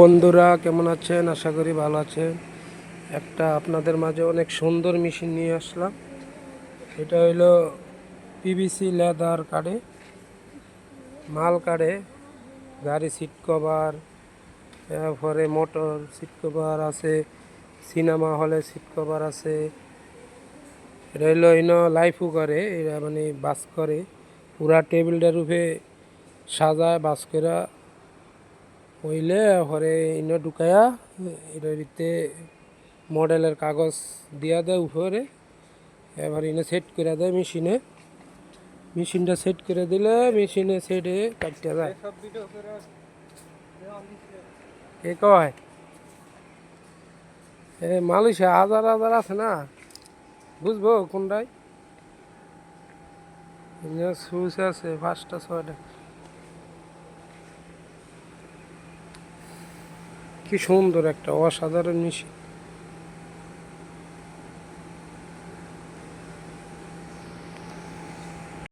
বন্ধুরা, কেমন আছেন? আশা করি ভালো আছেন। একটা আপনাদের মাঝে অনেক সুন্দর মেশিন নিয়ে আসলাম। এটা হইল পিভিসি লেদার কার্ডে মাল কার্ডে গাড়ি সিট কভার তারপরে মোটর সিট কভার আছে, সিনেমা হলে সিট কভার আছে। এটা হইল ইনো লাইফও করে এরা মানে বাস করে। পুরা টেবিলটার উপরে সাজায়, বাস করে হইলে পরে ইনো ঢুকায়া এটার ভিতরে মডেলের কাগজ দিয়া দেয় উপরে, এবার ইনে সেট করে দেয় মেশিনে। মেশিনটা সেট করে দিলে মেশিনে সেটে কাটতে যায়। কে কয়? এ মালয়েশিয়া হাজার হাজার আছে না? বুঝব কোনটাই সুইচ আছে, পাঁচটা, ছয়টা। কি সুন্দর একটা অসাধারণ মেশিন